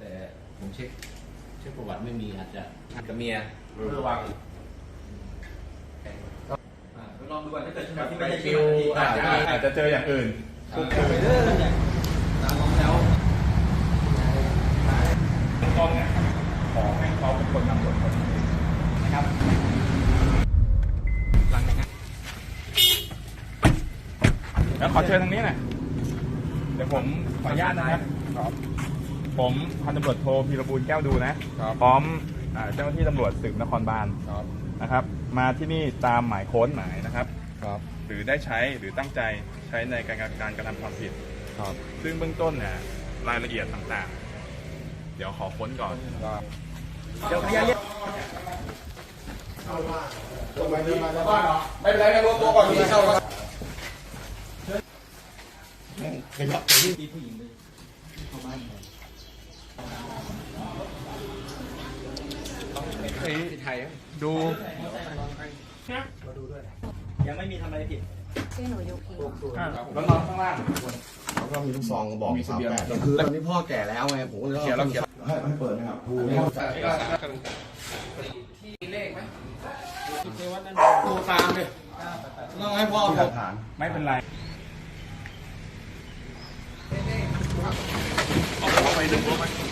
แต่ผมเช็คเช็คประวัติไม่มีอาจจะกับเมียระวังลองดูก่อนถ้าเกิดแบบที่ไปไม่ได้คิคิววอาจจะอาจจะเจออย่างอื่นตามของแล้วต้นเนี่ยขอให้เขาเป็นคนนำบทคนนี้นะครับหลังจากนั้นแล้วขอเชิญทางนี้หน่อยเดี๋ยวผมขออนุญาตนะครับ ผมพันตำรวจโทพีรบูลแก้วดูนะพร้อมอ่าเจ้าหน้าที่ตำรวจสืบนครบาลนะครับ มาที่นี่ตามหมายค้นหมายนะครับ ครับ หรือได้ใช้หรือตั้งใจใช้ในการการกระทำความผิด ครับ ซึ่งเบื้องต้นเนี่ยรายละเอียดต่างๆ เดี๋ยวขอค้นก่อนเดี๋ยวพยานเรียกไม่เป็นไรไม่รู้ตัวก่อนที่เข้ามาที่ ไทยดูยังไม่มีทำอะไรผิดชื่อหนูยุพีแล้วนอนข้างล่างแล้วก็มีลูกซองกระบอกสามแปดคือตอนนี้พ่อแก่แล้วไงผมก็เลยเขียนแล้วเขียนให้ให้เปิดไหมครับที่เลขไหมดูตามเลยต้องให้พ่อผมฐานไม่เป็นไรไปดึงรถไป